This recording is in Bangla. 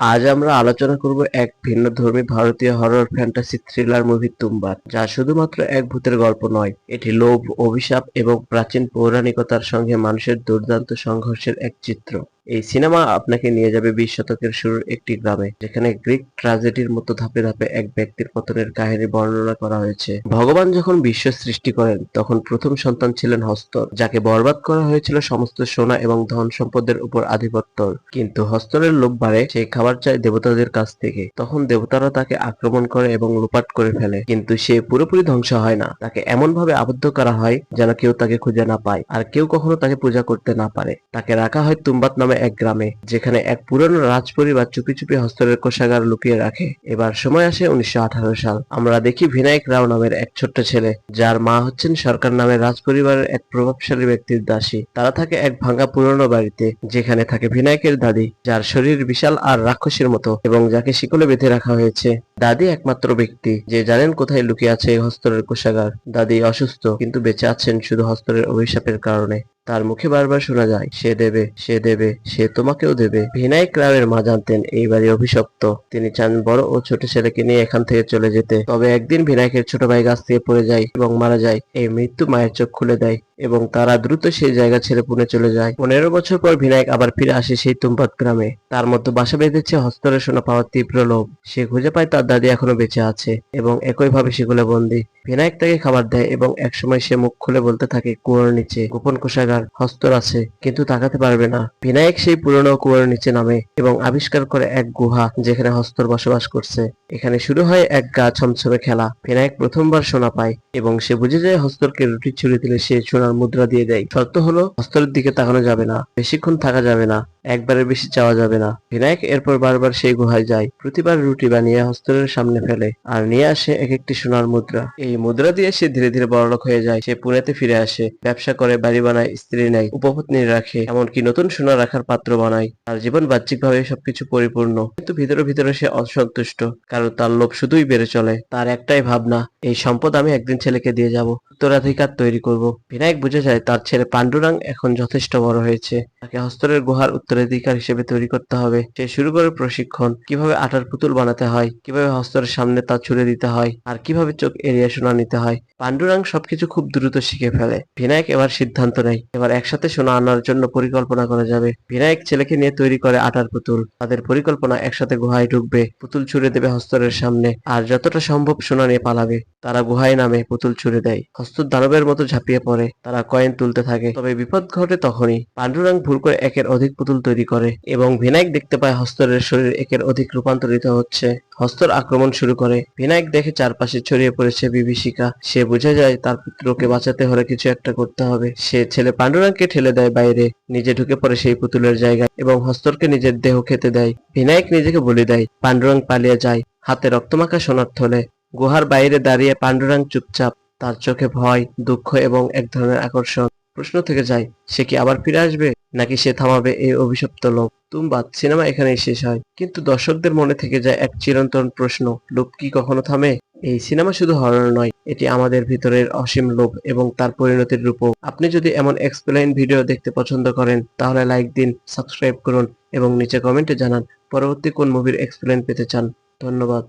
আজ আমরা আলোচনা করব এক ভিন্ন ধর্মী ভারতীয় horror fantasy thriller movie Tumbbad, যা শুধুমাত্র এক ভূতের গল্প নয়, এটি লোভ, অভিশাপ এবং প্রাচীন পৌরাণিকতার সঙ্গে মানুষের দুর্দান্ত সংঘর্ষের এক চিত্র। এই সিনেমা আপনাকে নিয়ে যাবে বিশ শতকের শুরুর একটি গ্রামে, যেখানে গ্রিক ট্র্যাজেডির মতো ধাপে ধাপে এক ব্যক্তির পতনের কাহিনী বর্ণনা করা হয়েছে। ভগবান যখন বিশ্ব সৃষ্টি করেন, তখন প্রথম সন্তান ছিলেন হস্তর, যাকে বরবাদ করা হয়েছিল সমস্ত সোনা এবং ধন সম্পদের উপর আধিপত্য। কিন্তু হস্তরের লোভ বাড়ে সেই খাবার চায় দেবতাদের কাছ থেকে। তখন দেবতারা তাকে আক্রমণ করে এবং লোপাট করে ফেলে। কিন্তু সে পুরোপুরি ধ্বংস হয় না। তাকে এমন ভাবে আবদ্ধ করা হয় যেন কেউ তাকে খুঁজে না পায়, আর কেউ কখনো তাকে পূজা করতে না পারে। তাকে রাখা হয় তুম্বাত নামে এক গ্রামে, যেখানে এক পুরনো রাজপরিবার চুপি চুপি হস্তরের কোষাগার লুকিয়ে রাখে। এবার সময় আসে উনিশশো সাল। আমরা দেখি ভিনায়ক রাও নামের এক ছোট্ট ছেলে, যার মা হচ্ছেন সরকার নামের রাজপরিবারের এক প্রভাবশালী ব্যক্তির দাসী। তারা থাকে এক ভাঙা পুরনো বাড়িতে, যেখানে থাকে ভিনায়কের দাদি, যার শরীর বিশাল আর রাক্ষসের মতো এবং যাকে শিকলে বেঁধে রাখা হয়েছে। দাদি একমাত্র ব্যক্তি, যে জানেন কোথায় লুকিয়ে আছে এই হস্তরের কোষাগার। দাদি অসুস্থ, কিন্তু বেঁচে আছেন শুধু হস্তরের অভিশাপের কারণে। তার মুখে বারবার শোনা যায়, সে দেবে সে দেবে, সে তোমাকেও দেবে। ভিনায়ক রাওয়ের মা জানতেন এই বাড়ি অভিশপ্ত। তিনি চান বড় ও ছোট ছেলেকে নিয়ে এখান থেকে চলে যেতে। তবে একদিন ভিনায়কের ছোট ভাই গাছ থেকে পড়ে যায় এবং মারা যায়। এই মৃত্যু মায়ের চোখ খুলে দেয় এবং তারা দ্রুত সেই জায়গা ছেড়ে পুনে চলে যায়। পনেরো বছর পর ভিনায়ক আবার ফিরে আসে সেই তুম্পাত গ্রামে। তার মধ্যে বাসা বেঁধেছে, হস্তরে সোনা পাওয়ার তীব্র লোভ। সে খুঁজে পায় তার দাদি এখনও বেঁচে আছে এবং একইভাবে সেগুলো বন্দি। ভিনায়ক তাকে খাবার দেয় এবং একসময় সে মুখ খুলে বলতে থাকে, কুয়োর নিচে, গোপন কোষাগার হস্তর আছে, কিন্তু তাকাতে পারবে না। বিনায়ক সেই পুরনো কুয়ার নিচে নামে এবং আবিষ্কার করে এক গুহা যেখানে হস্তর বসবাস করছে। এখানে শুরু হয় এক গা ছমছমে খেলা। বিনায়ক প্রথমবার সোনা পায় এবং সে বুঝে যায় হস্তরকে রুটি ছুড়ে দিলে সে সোনার মুদ্রা দিয়ে দেয়। শর্ত হলো হস্তরের দিকে তাকানো যাবে না, বেশিক্ষণ থাকা যাবে না। একবারের বেশি চাওয়া যাবে না। বিনায়ক এরপর বারবার সেই গুহায় যায়। প্রতিবার রুটি বানিয়ে হস্তরের সামনে ফেলে আর নিয়ে আসে এক একটি সোনার মুদ্রা। এই মুদ্রা দিয়ে সে ধীরে ধীরে বড়লোক হয়ে যায়। সে পুনেতে ফিরে আসে। ব্যবসা করে, বাড়ি বানায়, স্ত্রী নেয়, উপপত্নী রাখে, এমনকি নতুন সোনা রাখার পাত্র বানায়। তার জীবন বাহ্যিকভাবে সবকিছু পরিপূর্ণ। কিন্তু ভিতরে ভিতরে সে অসন্তুষ্ট। কারণ তার লোভ শুধুই বেড়ে চলে। তার একটাই ভাবনা, এই সম্পদ আমি একদিন ছেলেকে দিয়ে যাব। উত্তরাধিকার তৈরি করব। বিনায়ক বুঝে যায়, তার ছেলে পাণ্ডুরাং এখন যথেষ্ট বড় হয়েছে। তাকে হস্তরের গুহার উত্তরাধিকার হিসেবে তৈরি করতে হবে। সে শুরু করে প্রশিক্ষণ, কীভাবে আটার পুতুল বানাতে হয়, কীভাবে হস্তরের সামনে তা ছুড়ে দিতে হয়, আর কীভাবে চোখ এড়িয়ে সোনা নিতে হয়। পাণ্ডুরাং সবকিছু খুব দ্রুত শিখে ফেলে। বিনায়ক এবার সিদ্ধান্ত নেয়, এবার একসাথে সোনা আনার জন্য পরিকল্পনা করা যাবে। বিনায়ক ছেলেকে নিয়ে তৈরি করে আটার পুতুল, তাদের পরিকল্পনা একসাথে গুহায় ঢুকবে, পুতুল ছুড়ে দেবে হস্তরের সামনে, আর যতটা সম্ভব সোনা নিয়ে পালাবে। তারা গুহায় নামে, পুতুল ছুড়ে দেয়। হস্তর দানবের মতো ঝাঁপিয়ে পড়ে, তারা কয়েন তুলতে থাকে। তবে বিপদ ঘটে তখনই। পাণ্ডুরাং ভুল করে একের অধিক পুতুল তৈরি করে এবং ভিনায়ক দেখতে পায় হস্তরের শরীর একের অধিক রূপান্তরিত হচ্ছে। হস্তর আক্রমণ শুরু করে। ভিনায়ক দেখে চারপাশে ছড়িয়ে পড়েছে বিভীষিকা। সে বুঝে যায় তার পুত্রকে বাঁচাতে হলে কিছু একটা করতে হবে। সে ছেলে পাণ্ডুরাংকে ঠেলে দেয় বাইরে। নিজে ঢুকে পড়ে সেই পুতুলের জায়গায় এবং হস্তরকে নিজের দেহ খেতে দেয়। ভিনায়ক নিজেকে বলে দেয় পাণ্ডুরাং পালিয়ে যায় হাতে রক্তমাখা সোনার থলে। গুহার বাইরে দাঁড়িয়ে পাণ্ডুরাং চুপচাপ। তার চোখে ভয়, দুঃখ এবং এক ধরনের আকর্ষণ। প্রশ্ন থেকে যায়, সে কি আবার ফিরে আসবে? নাকি সে থামাবে এই অভিশপ্ত লোক তুমবাদ সিনেমা এখানেই শেষ হয়। কিন্তু দর্শকদের মনে থেকে যায় এক চিরন্তন প্রশ্ন, লোভ কি কখনো থামে? এই সিনেমা শুধু হরর নয়, এটি আমাদের ভিতরের অসীম লোভ এবং তার পরিণতির রূপক। আপনি যদি এমন এক্সপ্লেইন ভিডিও দেখতে পছন্দ করেন, তাহলে লাইক দিন সাবস্ক্রাইব করুন এবং নিচে কমেন্টে জানান পরবর্তী কোন মুভির এক্সপ্লেন পেতে চান। ধন্যবাদ।